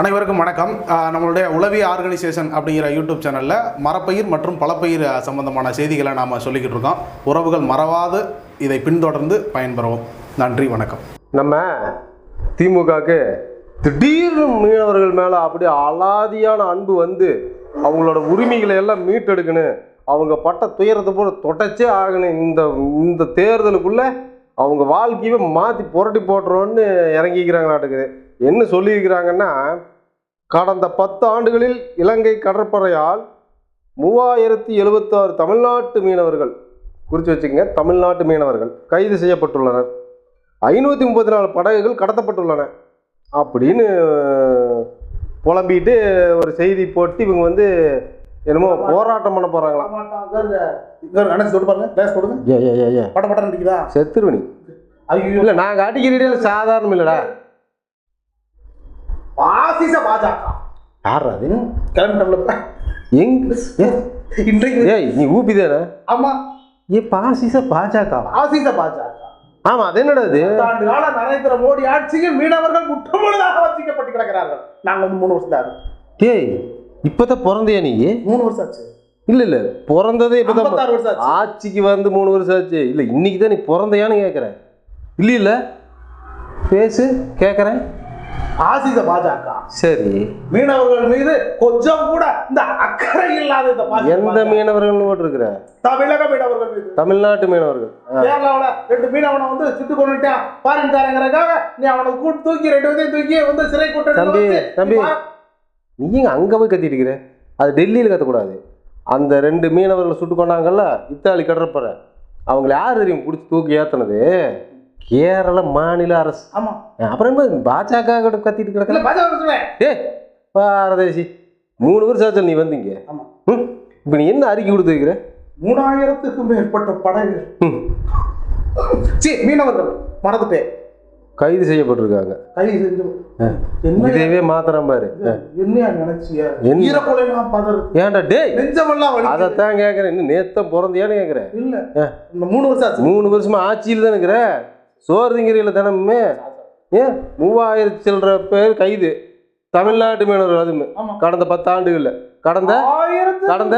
அனைவருக்கும் வணக்கம். நம்மளுடைய உளவி ஆர்கனைசேஷன் அப்படிங்கிற யூடியூப் சேனலில் மரப்பயிர் மற்றும் பலப்பயிர் சம்பந்தமான செய்திகளை நாம் சொல்லிக்கிட்டு இருக்கோம். உறவுகள் மறவாது. இதை பின்தொடர்ந்து பயன்பெறவும். நன்றி வணக்கம். நம்ம திமுகக்கு திடீர்னு மீனவர்கள் மேலே அப்படியே அலாதியான அன்பு வந்து அவங்களோட உரிமைகளை எல்லாம் மீட்டெடுக்கணும் அவங்க பட்ட துயரத்தை போல தொடச்சே ஆகணும். இந்த இந்த தேர்தலுக்குள்ளே அவங்க வாழ்க்கையவே மாற்றி புரட்டி போட்டுறோன்னு இறங்கிக்கிறாங்களாட்டுக்குது. என்ன சொல்லியிருக்கிறாங்கன்னா கடந்த பத்து ஆண்டுகளில் இலங்கை கடற்படையால் மூவாயிரத்தி எழுபத்தாறு தமிழ்நாட்டு மீனவர்கள் குறித்து வச்சுக்கங்க தமிழ்நாட்டு மீனவர்கள் கைது செய்யப்பட்டுள்ளனர். ஐநூற்றி முப்பத்தி நாலு படகுகள் கடத்தப்பட்டுள்ளன. அப்படின்னு புலம்பிட்டு ஒரு செய்தி போட்டு இவங்க வந்து என்னமோ போராட்டம் பண்ண போகிறாங்களாம் செத்துருவனி. ஐயோ. இல்லை நாங்கள் அடிக்கிறீடியில் சாதாரணம் இல்லைடா. பாசிச பாஜக. யார் அது? கிளம்பிட்டோம்ல எங் ஏ, இன்றைக்கு ஏய் நீ ஊபி தானே? ஆமா. ஏ பாசிச பாஜக பாசிச பாஜக. ஆமா அது என்னடா அது? ஆண்டு கால நரேந்திர மோடி ஆட்சியில் மீனவர்கள் முற்றுமுழுதாக வஞ்சிக்கப்பட்டு கிடக்கிறார்கள். நாங்க வந்து மூணு வருஷம் தான். டேய் இப்பதான் பிறந்தியா நீ? மூணு வருஷம் ஆச்சு. இல்ல இல்ல பிறந்ததே இப்பதான் வருஷம். ஆட்சிக்கு வந்து மூணு வருஷம் ஆச்சு. இல்ல இன்னைக்கு தான் நீ பிறந்தையான்னு கேட்குறேன் இல்ல இல்ல. பேசு கேட்குறேன் ஆசித பாஜக. சரி. மீனவர்கள் மீது கொஞ்சம் கூட இந்த அக்கறை இல்லாத இந்த எந்த மீனவர்கள் போட்டிருக்கிற தமிழக மீனவர்கள் மீது. தமிழ்நாட்டு மீனவர்கள். கேரளாவுல ரெண்டு மீனவனை வந்து சுட்டு கொண்டுட்டான் பாரின்காரங்கிறக்காக நீ அவனை கூட்டு தூக்கி ரெண்டு பேரையும் தூக்கி வந்து சிறை கூட்ட தம்பி, தம்பி. நீ எங்க அங்க போய் கத்திட்டு இருக்கிற? அது டெல்லியில் கத்தக்கூடாது. அந்த ரெண்டு மீனவர்களை சுட்டு கொண்டாங்கல்ல இத்தாலி கடற்படை. அவங்கள யார் தெரியும் பிடிச்சி தூக்கி ஏத்துனது? கேரள மாநில அரசு. ஆமா. அப்புறம் என்ன பாஜக கிட்ட கத்திட்டு கிடக்கல ஏ பாரதேசி மூணு வருஷம் ஆச்சு நீ வந்தீங்க. ஆமா. இப்போ நீ என்ன அறிக்கை கொடுத்துருக்கிற மூணாயிரத்துக்கும் மேற்பட்ட படகு சி மீனவர்கள் மறந்துட்டேன். கைது செய்யப்பட்டிருக்காங்க. கை செஞ்சு இதேவே மாத்திரம் பாரு. ஏன்டா டேய் அதைத்தான் கேட்குறேன் இன்னும் நேத்தம் பிறந்தியான்னு கேட்குறேன் இல்ல மூணு வருஷம் மூணு வருஷமா ஆட்சியில் தான் இருக்கிற? திங்கிறீங்கள தினமுமே ஏன் மூவாயிரத்தி சில்லற பேர் கைது. தமிழ்நாட்டு மீனவர்கள் அதுமே. கடந்த பத்து ஆண்டுகளில் கடந்த கடந்த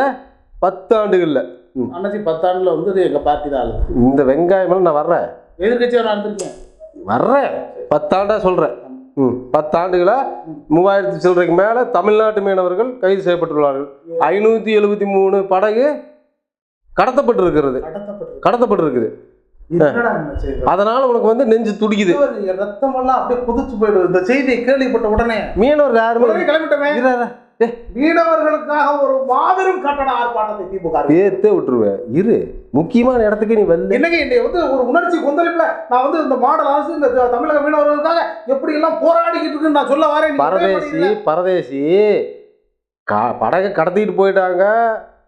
பத்து ஆண்டுகளில். அன்னைக்கு பத்தாண்டுல வந்து எங்க பார்ட்டி தான் இந்த வெங்காயமெல்லாம் நான் வர்றேன். எதிர்கட்சியை நான் இருந்திருக்கேன் வர்றேன். பத்தாண்டா சொல்கிறேன் ம். பத்தாண்டுகளா மூவாயிரத்தி சில்லறைக்கு மேலே தமிழ்நாட்டு மீனவர்கள் கைது செய்யப்பட்டுள்ளார்கள். ஐநூற்றி எழுபத்தி மூணு படகு கடத்தப்பட்டிருக்கிறது. கடத்தப்பட்டு கடத்தப்பட்டிருக்குது? அதனால உனக்கு வந்து நெஞ்சு துடிக்குது. ரத்தமெல்லாம் அப்படியே குதிச்சு போயிடும் இந்த செய்தியை கேள்விப்பட்ட உடனே. மீனவர் யாருமே கிளம்பிட்டோமே. மீனவர்களுக்காக ஒரு மாபெரும் கட்டண ஆர்ப்பாட்டத்தை திமுக. பேத்தே விட்டுருவேன் இரு. முக்கியமான இடத்துக்கு நீ வரல என்னங்க என்னை வந்து ஒரு உணர்ச்சி கொந்தளிப்புல நான் வந்து இந்த மாடல் அரசு இந்த தமிழக மீனவர்களுக்காக எப்படி எல்லாம் போராடிக்கிட்டு இருக்குன்னு நான் சொல்ல வரேன். பரதேசி? பரதேசி. கா படகை கடத்திட்டு போயிட்டாங்க.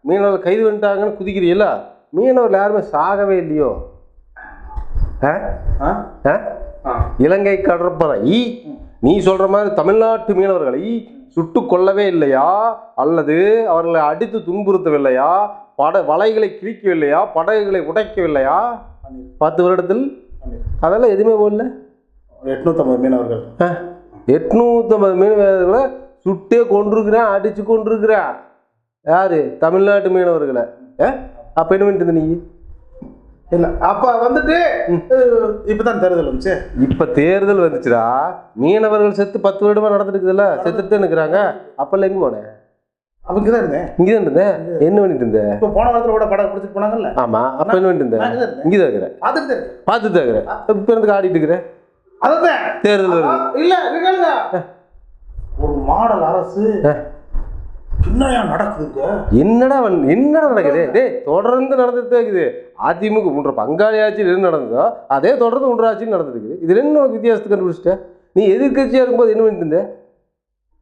மீனவர் கைது பண்ணிட்டாங்கன்னு குதிக்கிறீல்ல. மீனவர் யாருமே சாகவே இல்லையோ. இலங்கை கடற்படை. நீ சொல்ற மாதிரி தமிழ்நாட்டு மீனவர்களை சுட்டு கொல்லவே இல்லையா? அல்லது அவர்களை அடித்து துன்புறுத்தவில்லையா? பட வலைகளை கிழிக்கவில்லையா? படகுகளை உடைக்கவில்லையா? பத்து வருடத்தில்? அதெல்லாம் எதுவுமே போடல. எட்நூத்தம்பது மீனவர்கள். எட்நூற்றம்பது மீனவர்களை சுட்டே கொண்டிருக்கிறேன் அடிச்சு கொண்டிருக்கிறேன் யாரு? தமிழ்நாட்டு மீனவர்களை? அப்ப என்ன பண்ணிட்டு இருந்த நீ? இல்ல அப்ப வந்துட்டு இப்பதான் தேர்தல் வந்துச்சு. இப்ப தேர்தல் வந்துச்சுடா. மீனவர்கள் செத்து பத்து வருடமா நடந்துட்டு இருக்குதுல்ல செத்துட்டு தான் இருக்கிறாங்க அப்பெல்லாம் எங்க போனேன் அவங்க தான் இருந்தேன். இங்கதான் இருந்தேன் என்ன பண்ணிட்டு இருந்த? இப்ப போன வாரத்துல கூட படம் பிடிச்சிட்டு போனாங்கல்ல? ஆமா அப்ப என்ன பண்ணிட்டு இங்கதான் இருந்தேன். இங்கதான் இருக்கிறேன். பார்த்துட்டு தான் இருக்கிறேன் இப்ப இருந்து ஆடிட்டு இருக்கிறேன் அதுதான் தேர்தல் வருது. இல்ல. ஒரு மாடல் அரசு என்னையா நடக்குதுங்க? என்னடா வன்- என்னடா நடக்குது? டேய் தொடர்ந்து நடந்துட்டு இருக்குது. அதிமுக உன்ற பங்காளி ஆட்சியில் என்ன நடந்ததோ அதே தொடர்ந்து உன்ற ஆட்சியில் நடந்துட்டு இருக்குது. என்ன உனக்கு வித்தியாசத்தை கண்டுபிடிச்சிட்ட? நீ எதிர்க்கட்சியா இருக்கும்போது என்ன பண்ணிட்டு இருந்த?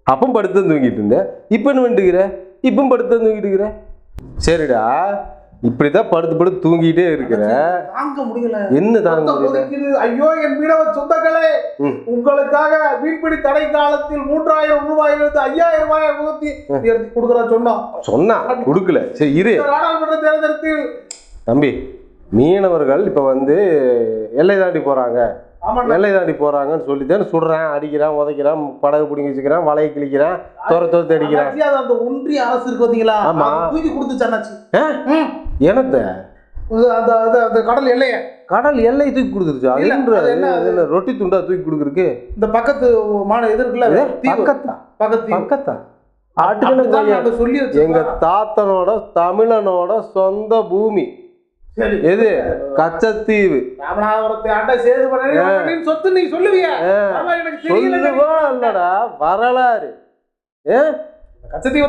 அப்பம் படுத்து தூங்கிட்டு இருந்த. இப்போ என்ன பண்ணிட்டு இருக்கிற? இப்பவும் படுத்து தூங்கிட்டு இருக்கிற? சரிடா. இப்படிதான் படுத்து படுத்து தூங்கிட்டே இருக்கிற. தாங்க முடியல. என்ன தாங்க முடியல. ஐயோ என் மீனவ சொந்தங்களே. உங்களுக்காக மீன்பிடி தடை காலத்தில் மூன்றாயிரம் ரூபாயிலிருந்து ஐயாயிரம் ரூபாய் ஊத்தி எடுத்து கொடுக்குறா சொன்னோம் சொன்னா. கொடுக்கல. சரி இரு. நாடாளுமன்ற தேர்தலில் தம்பி மீனவர்கள் இப்ப வந்து எல்லை தாண்டி போறாங்க. எல்லை தாண்டி போறாங்கன்னு சொல்லி தான் சுடுறான் அடிக்கிறான் உதைக்கிறான் படகு பிடிங்கி வச்சுக்கிறான் வலையை கிழிக்கிறான் துர துரத்து அடிக்கிறான். அந்த ஒன்றிய அரசு இருக்கு பாத்தீங்களா? ஆமா. தூக்கி கொடுத்துச்சு இது அந்த அந்த- கடல் எல்லைய. கடல் எல்லை தூக்கி கொடுத்துருச்சு அது என்ன ரொட்டி துண்டா தூக்கி கொடுக்குறக்கு இந்த பக்கத்து மான இது இருக்குல்ல. பக்கத்தா? பக்கத்து. பக்கத்தா ஆட்டுக்கணும் சொல்லி எங்க. தாத்தனோட தமிழனோட சொந்த பூமி. எது? கச்சத்தீவு. சொத்து நீங்க சொல்லுவீங்க ஆ. ஆமா, எனக்கு தெரியல சொல்லுவா இல்லடா வரலாறு. கச்சத்தீவு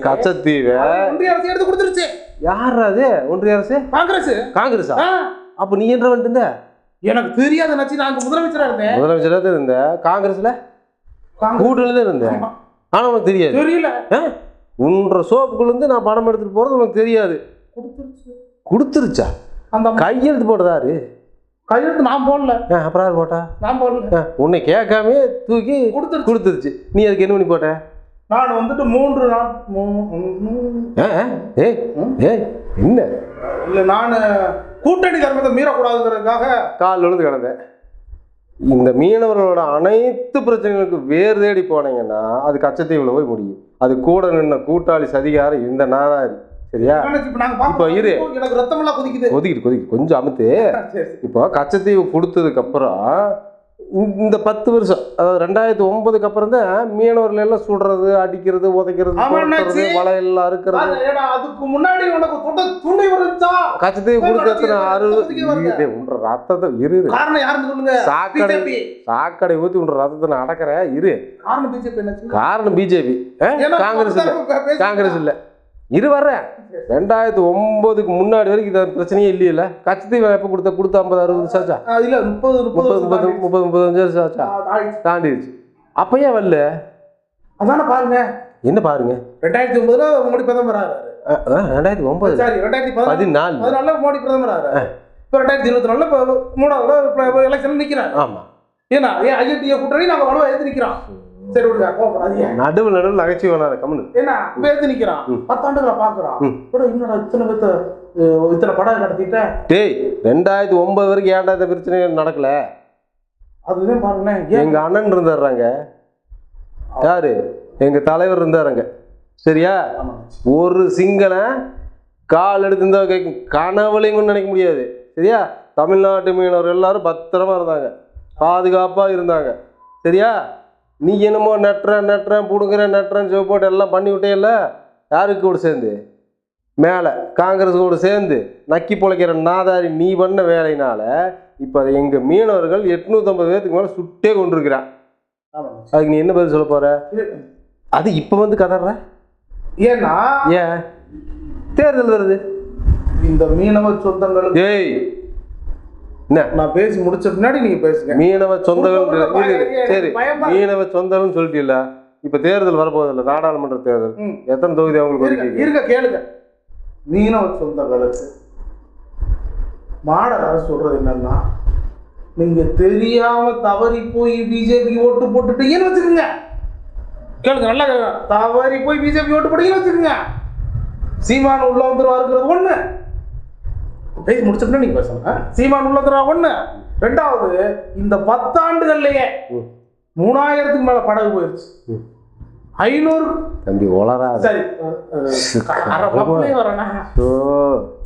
கச்சத்தீவு. எடுத்து கொடுத்துருச்சு. யார் அது? ஒன்றிய அரசு? காங்கிரஸ். காங்கிரஸா? ஆ, அப்ப நீ பண்ணிட்டு இருந்த? எனக்கு தெரியாத அண்ணாச்சி நான் முதலமைச்சரா இருந்தேன். முதலமைச்சரா தான் இருந்த? காங்கிரஸ்ல? காங்கிரஸ். கூட்டணில தான் இருந்த? ஆமா. ஆனா உனக்கு தெரியாது? தெரியல? உன்ற சோப்புக்குள்ள இருந்து நான் பணம் எடுத்துட்டு போறது உனக்கு தெரியாது. கொடுத்துருச்சு. கொடுத்துருச்சா? அந்த கையெழுத்து போட்டதாரு கையெழுத்து நான் போடல. அப்புறம் யார் போட்டா? நான் போடல. உன்னை கேட்காம தூக்கி கொடுத்துருச்சு. கொடுத்துருச்சு. நீ அதுக்கு என்ன பண்ணி போட்ட? நான் வந்துட்டு மூன்று நாள் ஏய் ஏய் என்ன? இல்ல நான் கூட்டணி தர்மத்தை மீறக்கூடாதுங்கிறதுக்காக கால் விழுந்து கிடந்தேன். இந்த மீனவர்களோட அனைத்து பிரச்சனைகளுக்கு வேர் தேடி போனீங்கன்னா அது கச்சத்தீவுல போய் முடியும். அது கூட நின்ன கூட்டாளி சதிகாரம் இந்த நாதாரி சரியா? இப்ப இரு. எனக்கு ரத்தம் எல்லாம் கொதிக்குது கொதிக்கிட்டு கொதிக்கிட்டு கொஞ்சம் அமுத்து. இப்போ கச்சத்தீவு கொடுத்ததுக்கு அப்புறம் இந்த- பத்து வருஷம் அதாவது ரெண்டாயிரத்தி ஒன்பதுக்கு அப்புறம் தான் மீனவர்கள் எல்லாம் சுடுறது அடிக்கிறது உதைக்கிறது. வலையெல்லாம் அறுக்கிறது. அதுக்கு முன்னாடி உனக்கு தொட்ட துணை கொடுத்த ரத்தம் அறுபது உன்ற ரத்தத்தை இரு சாக்கடை. சாக்கடை ஊத்தி உன்ற ரத்தத்தை நான் அடக்கிறேன் இரு. காரணம் பிஜேபி காரணம் பிஜேபி. காங்கிரஸ் இல்ல. காங்கிரஸ் இல்ல. இரு வர்றேன். ரெண்டாயிரத்தி ஒன்பதுக்கு முன்னாடி வரைக்கும் இது பிரச்சனையே இல்லையில. கச்சத்தீவு எப்போ கொடுத்த கொடுத்த ஐம்பது அறுபது சாச்சா ஆ, இல்ல முப்பது முப்பது முப்பது முப்பது முப்பது முப்பத்தஞ்சு வருஷம் ஆச்சா. தாண்டிடுச்சு. அப்ப ஏன் வரல? அதானே பாருங்க. என்ன பாருங்க? ரெண்டாயிரத்தி ஒன்பதுல மோடி பிரதமர் ரெண்டாயிரத்தி ஒன்பது. சாரி ரெண்டாயிரத்தி பதினாலு. பதினாலு. பதினாலுல மோடி பிரதமர் இப்ப ரெண்டாயிரத்தி இருபத்தி நாலுல இப்ப மூணாவது எலெக்ஷன் நிக்கிறாரு. ஆமா. ஏன்னா ஏன் ஐஎன்டிஏ கூட்டணி நாங்க வலுவா எடுத்து நிக்கிறோம். சரி விடுங்க நடுவு நடுவில் நகைச்சுவை வேணாத கம்முனு. ஏன்னா எடுத்து நிக்கிறான். பத்தாண்டுகளை பாக்குறான் ம். கூட இன்னொரு இத்தனை பேத்த இத்தனை படம் நடத்திட்டேன் டேய் ரெண்டாயிரத்தி ஒன்பது வரைக்கும் ஏன்டா இந்த பிரச்சனை நடக்கல? அதுதான் பாருங்களேன் எங்க அண்ணன் இருந்தாருங்க யாரு? எங்க தலைவர் இருந்தாருங்க. சரியா. ஒரு சிங்கனை கால் எடுத்து இருந்தா கனவுலையும் நினைக்க முடியாது. சரியா? தமிழ்நாட்டு மீனவர் எல்லாரும் பத்திரமா இருந்தாங்க. பாதுகாப்பா இருந்தாங்க. சரியா? நீ என்னமோ நட்டுறேன் நட்டுறேன் பிடுங்குறேன் நட்டுறேன் ஜோ போட்டு எல்லாம் பண்ணி விட்டேல்ல? யாருக்கு கூட சேர்ந்து? மேலே காங்கிரஸ் கூட சேர்ந்து. நக்கி பொழைக்கிற நாதாரி நீ பண்ண வேலையினால இப்போ எங்கள் மீனவர்கள் எட்நூற்றம்பது பேர்த்துக்கு மேலே சுட்டே கொண்டிருக்கிறான். அதுக்கு நீ என்ன பதில் சொல்ல போற? இது- அது இப்போ வந்து கதற ஏன்னா ஏன்? தேர்தல் வருது. இந்த மீனவ சொந்தங்களுக்கு ஏய் நான் பேசி முடிச்ச பின்னாடி நீங்க பேசுங்க. மீனவ எனக்கு சரி மீனவ சொந்தம்னு சொல்லிட்டீல்ல இப்போ தேர்தல் வரப்போதில்ல நாடாளுமன்ற தேர்தல். எத்தனை தொகுதி அவங்களுக்கு ஒதுக்கி இருங்க கேளுங்க. மீனவ சொந்தங்களுக்கு மாடல் அரசு சொல்றது என்னன்னா நீங்க தெரியாம தவறி போய் பிஜேபி ஓட்டு போட்டுட்டீங்கன்னு வச்சுக்கோங்க. கேளுங்க நல்லா கேளுங்க. தவறி போய் பிஜேபி ஓட்டு போட்டீங்கன்னு வச்சுக்கோங்க. சீமான் உள்ள வந்துருவாருங்கிறது ஒண்ணு. பேசி முடிச்சோம்னா நீங்க பேசணும். ஆ? சீமான் உள்ள வந்துருவா ஒண்ணு ரெண்டாவது இந்த பத்தாண்டுகள்லயே. மூணாயிரத்துக்கு மேல படகு போயிருச்சு. ஐநூறு தம்பி ஒளராது சரி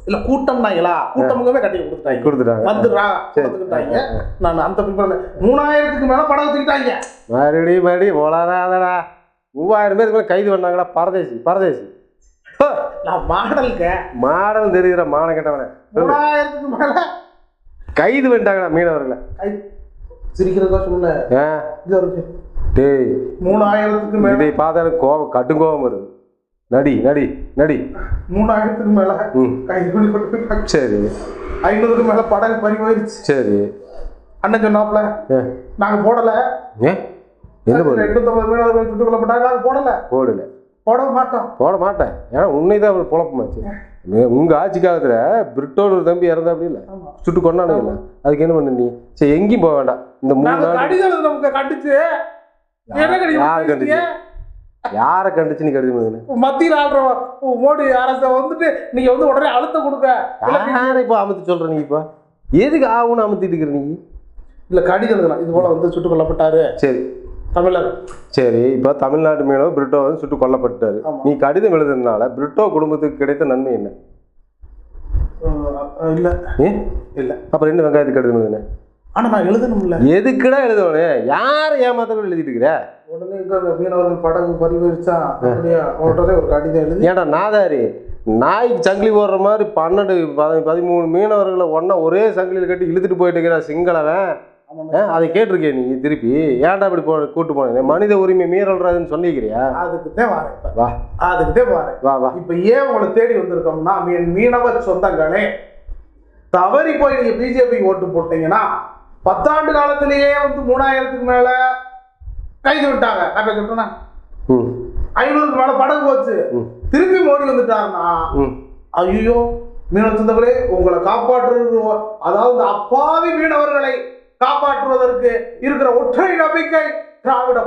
இல்ல கூட்டம்னாங்களா கூட்டமுகவே கட்டி கொடுத்துட்டாங்க. கொடுத்துட்டாங்க. வந்துடுறா சரி. கொடுத்துக்கிட்டாங்க நான் அந்த மூணாயிரத்துக்கு மேல படம் வச்சுக்கிட்டாங்க மறுபடியும் மறுபடியும் ஒளராதடா மூவாயிரம் பேருக்கு மேலே கைது பண்ணாங்களா பரதேசி பரதேசி. நான் மாடலுங்க. மாடல் தெரிகிற மானம் கெட்டவனே. மூணாயிரத்துக்கு மேல. கைது பண்ணிட்டாங்கடா மீனவர்களை. சிரிக்கிறதா சொல்ல டேய். மூணாயிரத்துக்கு மேல. இதை பார்த்தா கோபம் கடும் கோபம் வருது. நடி நடி நடி. மூணாயிரத்துக்கு மேல கைது பண்ணி சரி. ஐநூறுக்கு மேல படகு பறி போயிருச்சு சரி. அண்ணன் சொன்னாப்ல நாங்க போடல. என்ன போடு எண்ணூத்தம்பது மீனவர்கள் சுட்டுக் கொல்லப்பட்டாங்க நாங்க போடல. போடல. போட மாட்டோம் போட மாட்டேன் ஏன்னா உன்னை தான் அவர் குழப்பமாச்சு உங்க ஆட்சி காலத்துல பிரிட்டோட ஒரு தம்பி இறந்தா அப்படி இல்லை. சுட்டு கொண்டானுங்கல்ல அதுக்கு என்ன பண்ண நீ? சரி எங்கேயும் போக வேண்டாம். இந்த மூணு கடிதம் நமக்கு கண்டிச்சு. யாரை கண்டிச்சு? யாரை கண்டிச்சு நீ கடிதம் மத்தியில் ஆள்ற மோடி அரச வந்துட்டு நீங்க வந்து உடனே அழுத்தம் கொடுக்க யாரை இப்போ அமுத்தி சொல்ற நீ இப்போ? எதுக்கு ஆகும்னு அமுத்திட்டு இருக்கிற நீ? இல்ல கடிதம் எழுதலாம். இது போல வந்து சுட்டுக் கொல்லப்பட்டாரு சரி. தமிழர். சரி இப்போ தமிழ்நாட்டு மீனவர் பிரிட்டோ வந்து சுட்டு கொல்லப்பட்டாரு. நீ கடிதம் எழுதுறதுனால பிரிட்டோ குடும்பத்துக்கு கிடைத்த நன்மை என்ன? இல்ல. ஏ? இல்ல. அப்புறம் என்ன வெங்காயத்துக்கு கடிதம் எழுதுன? ஆனா நான் எழுதணும்ல. எதுக்குடா எழுதணும் யாரை ஏமாத்தணும் எழுதிட்டு இருக்கிற உடனே மீனவர்கள் படகு பரிவரிச்சா உடனே ஒரு கடிதம் எழுதி. ஏன்டா நாதாரி? நாய்க்கு சங்கிலி போடுற மாதிரி பன்னெண்டு பதி- பதிமூணு மீனவர்களை ஒன்றா ஒரே சங்கிலியில் கட்டி இழுத்துட்டு போயிட்டு இருக்கிற சிங்களவன். அதை கேட்டிருக்கே நீ திருப்பி? ஏன்டா இப்படி போ கூட்டு போனேன் மனித உரிமை மீறல்றாதுன்னு சொல்லிக்கிறியா அதுக்கு தான் வரேன். வா. அதுக்கு தான் வரேன். வா வா. இப்ப ஏன் உங்களை தேடி வந்திருக்கோம்னா என் மீனவ சொந்தங்களே தவறி போய் நீங்க பிஜேபி ஓட்டு போட்டீங்கன்னா பத்தாண்டு காலத்திலேயே வந்து மூணாயிரத்துக்கு மேல கைது விட்டாங்க கரெக்டா சொல்றேன்னா ஐநூறுக்கு மேல படகு போச்சு. திருப்பி மோடி வந்துட்டாருன்னா ஐயோ மீனவ சொந்தங்களே உங்களை காப்பாற்றுறது அதாவது அப்பாவி மீனவர்களை காப்பாற்றுவதற்கு இருக்கிற ஒற்றை நம்பிக்கை திராவிட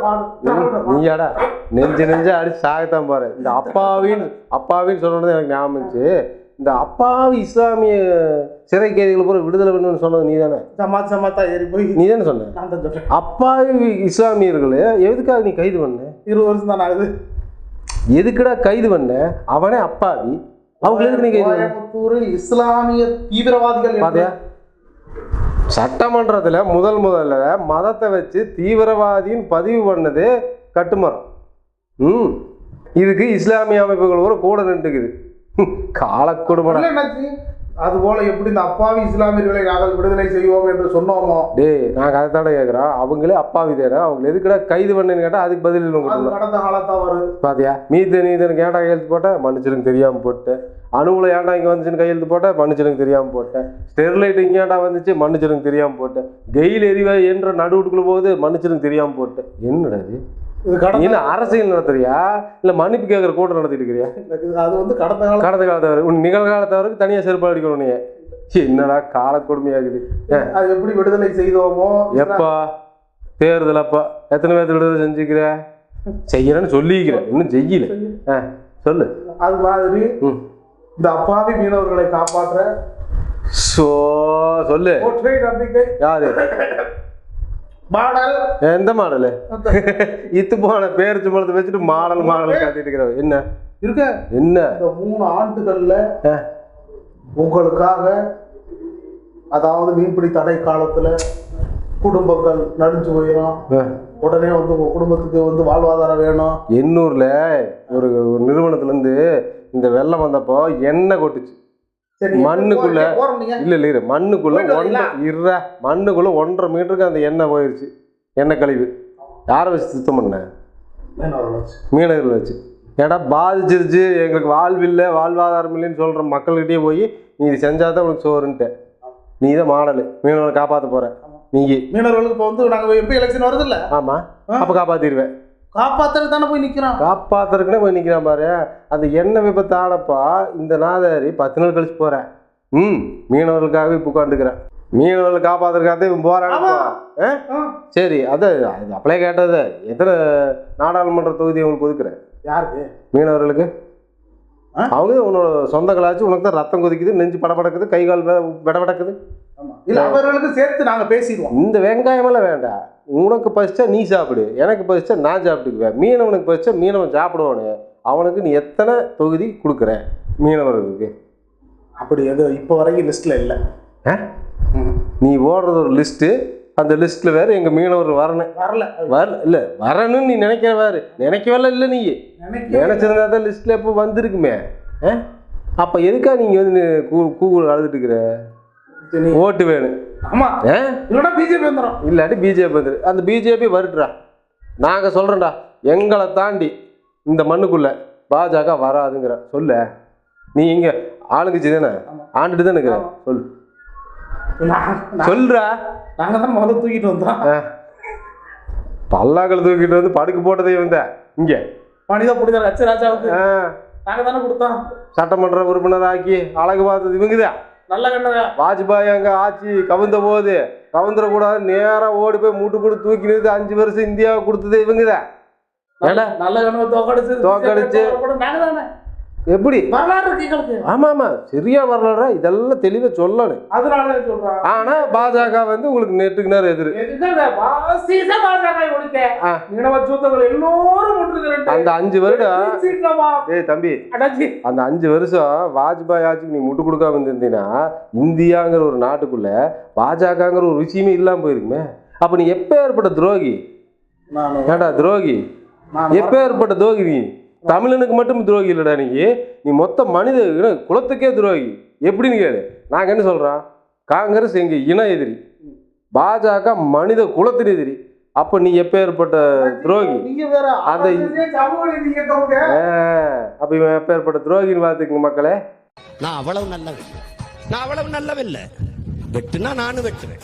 நீயாடா நெஞ்சு நெஞ்சு அடிச்சு சாகத்தான் பாரு. இந்த அப்பாவின்னு அப்பாவின்னு சொன்னது எனக்கு ஞாபகம். இந்த அப்பாவி இஸ்லாமிய சிறை கைதிகளை பூரா விடுதலை பண்ணணும்னு சொன்னது நீ தானே சமாத் சமாத்தா ஏறி போய் நீ தானே சொன்ன அப்பாவி இஸ்லாமியர்களை எதுக்காக நீ கைது பண்ண? இருபது வருஷம் தான் ஆகுது. எதுக்குடா கைது பண்ண? அவனே அப்பாவி. அவங்களை எதுக்கு நீ கைது இஸ்லாமிய தீவிரவாதிகள் பாத்தியா? சட்டமன்றத்தில் முதல் முதல்ல மதத்தை வச்சு தீவிரவாதின்னு பதிவு பண்ணது கட்டுமரம். ம். இதுக்கு இஸ்லாமிய அமைப்புகள் கூட கூட நின்றுக்குது. காலக்கொடுமடா இல்ல என்னாச்சு? அது போல எப்படி இந்த அப்பாவி இஸ்லாமியர்களை நாங்கள் விடுதலை செய்வோம் என்று சொன்னோமோ? டேய் நாங்கள் அதை தானே கேட்குறோம் அவங்களே அப்பாவி தானே. அவங்களை எதுக்குடா கைது பண்ணுன்னு கேட்டால் அதுக்கு பதில் இல்லை அது உங்களுக்கு கடந்த காலத்தா வரும் பாத்தியா? மீத்து நீதனுக்கு ஏன்டா கையெழுத்து போட்டேன் மன்னிச்சிருங்க தெரியாமல் போட்டேன் அணுகுல ஏன்டா இங்கே வந்துச்சுன்னு கையெழுத்து போட்டேன் மன்னிச்சிருங்க தெரியாமல் போட்டேன் ஸ்டெர்லைட் இங்கே ஏன்டா வந்துச்சு மன்னிச்சிருங்க தெரியாமல் போட்டேன் கெயில் எரிவாயு என்ற நடுவுட்டுக்குள்ள போகுது மன்னிச்சிருங்க தெரியாமல் போட்டேன் என்னடா இது? என்ன அரசியல் நடத்துறியா? இல்லை மன்னிப்பு கேட்குற கூட்டம் நடத்திட்டு இருக்கிறியா? அது வந்து கடந்த கால கடந்த காலத்தை வரை உன் நிகழ்காலத்தவருக்கு தனியாக செருப்பு அடிக்கணும் நீ. என்னடா கால கொடுமையாகுது. அது எப்படி விடுதலை செய்தோமோ? எப்பா? தேர்தல் அப்பா எத்தனை பேர்த்து விடுதலை செஞ்சுக்கிற? செய்யறேன்னு சொல்லிக்கிற. இன்னும் செய்யல. சொல்லு. அது மாதிரி இந்த அப்பாவி மீனவர்களை காப்பாற்ற ஸோ சொல்லு. நம்பிக்கை. யாரு? மாடல். எந்த மாடலு? இத்து போன பேர் சும்பளத்தை வச்சுட்டு மாடல் மாடல் காத்திட்டு இருக்கிற என்ன? இருக்க. என்ன? இந்த மூணு ஆண்டுகள்ல. உங்களுக்காக அதாவது மீன்பிடி தடை காலத்துல குடும்பங்கள் நடிஞ்சு போயிடும். உடனே வந்து உங்க குடும்பத்துக்கு வந்து வாழ்வாதாரம் வேணும். எண்ணூர்ல ஒரு ஒரு நிறுவனத்துல இருந்து இந்த வெள்ளம் வந்தப்போ எண்ணெய் கொட்டுச்சு. மண்ணுக்குள்ள இல்ல இல்ல இரு. மண்ணுக்குள்ள ஒன்றரை? இருற. மண்ணுக்குள்ள ஒன்றரை மீட்டருக்கு அந்த எண்ணெய் போயிருச்சு. எண்ணெய் கழிவு. யாரை வச்சு சுத்தம் பண்ண? மீனவர்கள் வச்சு. மீனவர்கள் ஏடா பாதிச்சிருச்சு. எங்களுக்கு வாழ்வில்லை வாழ்வாதாரம் இல்லைன்னு சொல்ற மக்கள்கிட்டயே போய் நீ இது செஞ்சாதான் உனக்கு சோறுன்ட்ட நீ தான் மாடலு. மீனவரை காப்பாற்ற போற. நீ. மீனவர்களுக்கு இப்போ வந்து நாங்க எப்போ எலெக்ஷன் வருது இல்ல? ஆமா. அப்ப காப்பாத்திடுவேன் காப்பாத்துறது தானே போய் நிக்கிறோம் காப்பாத்துறதுக்குன்னே போய் நிற்கிறான் பாரு. அந்த எண்ணெய் விபத்து ஆனப்பா இந்த நாதாரி பத்து நாள் கழிச்சு போறேன். ம் மீனவர்களுக்காகவே இப்போ உட்காந்துக்கிறேன் மீனவர்கள் காப்பாத்துறதுக்காக இவன்? ஆ, சரி அது அது அப்படியே கேட்டது. எத்தனை நாடாளுமன்ற தொகுதி அவங்களுக்கு ஒதுக்குறேன்? யாருக்கு? மீனவர்களுக்கு? அவங்க உன்னோட சொந்த கலாச்சு உனக்கு தான் ரத்தம் கொதிக்குது நெஞ்சு படபடக்குது கை கால் வெ- விடபடக்குது ஆமா இல்ல அவர்களுக்கு சேர்த்து நாங்க பேசிடுவோம். இந்த வெங்காயமெல்லாம் வேண்டாம் உனக்கு பசிச்சா நீ சாப்பிடு. எனக்கு பசிச்சா நான் சாப்பிட்டுக்குவேன். மீனவனுக்கு பசிச்சா மீனவன் சாப்பிடுவானு. அவனுக்கு நீ எத்தனை தொகுதி கொடுக்குற? மீனவர்களுக்கு. அப்படி எது இப்போ வரைக்கும் லிஸ்ட்ல இல்ல? நீ ஓடுறது ஒரு லிஸ்ட்டு அந்த லிஸ்ட்டில் வேறு எங்கள் மீனவர் வரணும். வரல. வரல இல்லை வரணும்னு நீ நினைக்கிற வேறு நினைக்கவே இல்லை. நீ நினச்சிருந்தா தான் லிஸ்ட்டில் எப்போ வந்திருக்குமே. அப்போ எதுக்கா நீங்கள் வந்து கூ கூகுள் அழுதுட்டு இருக்கிற? ஓட்டு வேணும் ஆமா. ஆ இல்லைன்னா பிஜேபி வந்துடும் இல்லாட்டி பிஜேபி வந்துரு. அந்த பிஜேபி வருட்டுறா நாங்கள் சொல்கிறோம்டா எங்களை தாண்டி இந்த மண்ணுக்குள்ள பாஜக வராதுங்கிற. சொல்ல. நீ இங்கே ஆளுங்கட்சி தானே? ஆண்டுட்டு தானே இருக்கிற? சொல்லு. சொல்றா. நாங்க தான் முதல்ல தூக்கிட்டு வந்தோம். பல்லாக்கள் தூக்கிட்டு வந்து படுக்கு போட்டதே வந்த இங்கே. மனித புனித ரச்ச ராஜாவுக்கு. ஆ, நாங்க தானே கொடுத்தோம். சட்டமன்ற உறுப்பினர் ஆக்கி அழகு பார்த்தது இவங்கதான். நல்ல கண்ணங்க. வாஜ்பாய் அங்க ஆட்சி கவுந்த போது கவுந்துட கூடாது நேரா ஓடி போய் மூட்டு போட்டு தூக்கி நிறுத்தி அஞ்சு வருஷம் இந்தியாவுக்கு கொடுத்தது இவங்கதான் நல்ல நல்ல கண்ணு தோக்கடிச்சு தோக்கடிச்சு. எப்படி? வரலாறு ஆமா ஆமா. சரியா வரலாறா இதெல்லாம் தெளிவா சொல்லணும். அதனால சொல்றேன் ஆனா பாஜக வந்து உங்களுக்கு நெட்டுக்கு நேரம் எதிரு அந்த அஞ்சு வருடம் டேய் தம்பி. அந்த அஞ்சு வருஷம் வாஜ்பாய் ஆட்சிக்கு நீ முட்டு கொடுக்காம இருந்திருந்தீங்கன்னா இந்தியாங்கிற ஒரு நாட்டுக்குள்ள பாஜகங்கிற ஒரு விஷயமே இல்லாம போயிருக்குமே. அப்ப நீ எப்ப ஏற்பட்ட துரோகி? ஏடா துரோகி? எப்ப ஏற்பட்ட துரோகி நீ? தமிழனுக்கு மட்டும் துரோகி இல்லடா நீ. நீ மொத்த மனித குலத்துக்கே துரோகி. எப்படின்னு கேளு. நாங்க என்ன சொல்றோம் காங்கிரஸ் எங்க இன எதிரி. பாஜக மனித குலத்தின் எதிரி. அப்ப நீ எப்ப ஏற்பட்ட துரோகி? அந்த- அப்ப இவன் எப்ப ஏற்பட்ட துரோகின்னு பார்த்துக்குங்க மக்களே. நான் அவ்வளவு நல்லவன் நான் அவ்வளவு நல்லவன் இல்ல. வெட்டுனா நானும் வெட்டுவேன்.